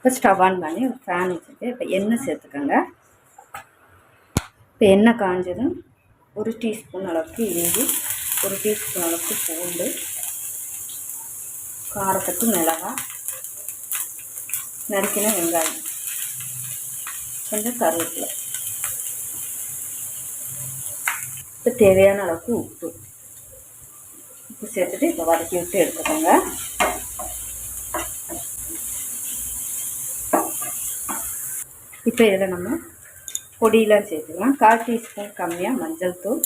இப்போ stove on பண்ணி ஒரு ஃபேன் வச்சுட்டு இப்போ எண்ணெய் சேர்த்துக்கோங்க. இப்போ எண்ணெய் காஞ்சதும் ஒரு டீஸ்பூன் அளவுக்கு இஞ்சி ஒரு டீஸ்பூன் அளவுக்கு பூண்டு காரத்துக்கு மிளகாய் நறுக்கின வெங்காயம் கொஞ்சம் கருவேப்பிலை. இப்போ தேவையான அளவுக்கு உப்பு. உப்பு சேர்த்துட்டு இப்போ வதக்கி விட்டு எடுத்துக்கோங்க. இப்போ இதில் நம்ம பொடியெலாம் சேர்த்துக்கலாம். கால் டீஸ்பூன் கம்மியாக மஞ்சள் தூள்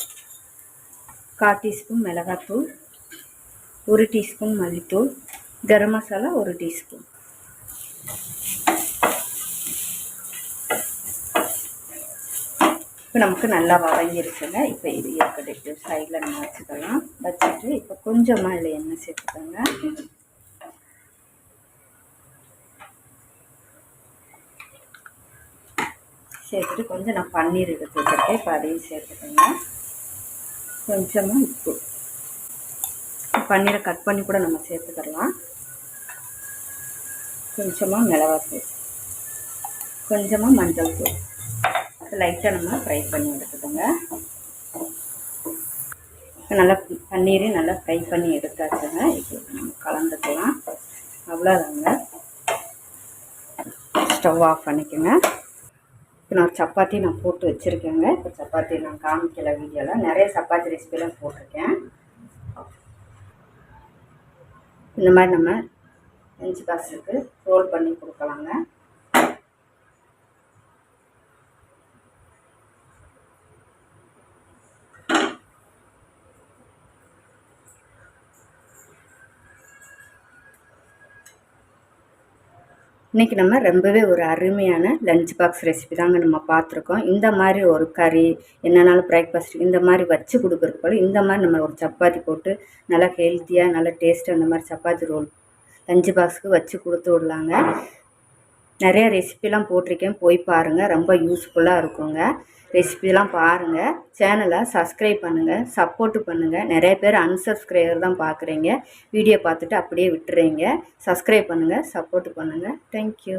கால் டீஸ்பூன் மிளகாத்தூள் ஒரு டீஸ்பூன் மல்லித்தூள் கரம் மசாலா ஒரு டீஸ்பூன். இப்போ நமக்கு நல்லா வதங்கிருச்சுங்க. இப்போ இது இருக்கட்டும். சைடில் நம்ம வச்சுக்கலாம். வச்சுட்டு இப்போ கொஞ்சமாக இதில் எண்ணெய் சேர்த்துக்கோங்க. சேர்த்துட்டு கொஞ்சம் நான் பன்னீர் எடுத்து வச்சுருக்கேன். இப்போ அதையும் சேர்த்துக்கோங்க. கொஞ்சமாக உப்பு. பன்னீரை கட் பண்ணி கூட நம்ம சேர்த்துக்கலாம். கொஞ்சமாக மிளகாத்தூள். கொஞ்சமாக மஞ்சள் தூள். லைட்டாக நம்ம ஃப்ரை பண்ணி எடுத்துக்கோங்க. நல்லா பன்னீரையும் நல்லா ஃப்ரை பண்ணி எடுத்தாச்சுங்க. இப்போ நம்ம கலந்துக்கலாம். அவ்வளோதாங்க ஸ்டவ் ஆஃப் பண்ணிக்கோங்க. இப்போ நான் சப்பாத்தி நான் போட்டு வச்சுருக்கேங்க. இப்போ சப்பாத்தி நான் காமிக்கல வீடியோவில் நிறைய சப்பாத்தி ரெசிபிலாம் போட்டிருக்கேன். இந்த மாதிரி நம்ம லஞ்ச் பாக்ஸுக்கு ரோல் பண்ணி கொடுக்கலாங்க. இன்றைக்கி நம்ம ரொம்பவே ஒரு அருமையான லஞ்ச் பாக்ஸ் ரெசிபி தாங்க நம்ம பார்த்துருக்கோம். இந்த மாதிரி ஒரு கறி என்னன்னாலும் பிரேக்ஃபாஸ்ட் இந்த மாதிரி வச்சு கொடுக்குறது போல் இந்த மாதிரி நம்ம ஒரு சப்பாத்தி போட்டு நல்லா ஹெல்த்தியாக நல்லா டேஸ்ட்டு அந்த மாதிரி சப்பாத்தி ரோல் லஞ்ச் பாக்ஸுக்கு வச்சு கொடுத்து விடலாங்க. நிறையா ரெசிபிலாம் போட்டிருக்கேன். போய் பாருங்கள் ரொம்ப யூஸ்ஃபுல்லாக இருக்குங்க. ரெசிபிலாம் பாருங்கள் சேனலை சப்ஸ்கிரைப் பண்ணுங்கள் சப்போர்ட்டு பண்ணுங்கள் நிறைய பேர் அன்சப்ஸ்கிரைபர் தான் பார்க்குறீங்க வீடியோ பார்த்துட்டு அப்படியே விட்டுறீங்க. சப்ஸ்கிரைப் பண்ணுங்கள் சப்போர்ட்டு பண்ணுங்கள் தேங்க்யூ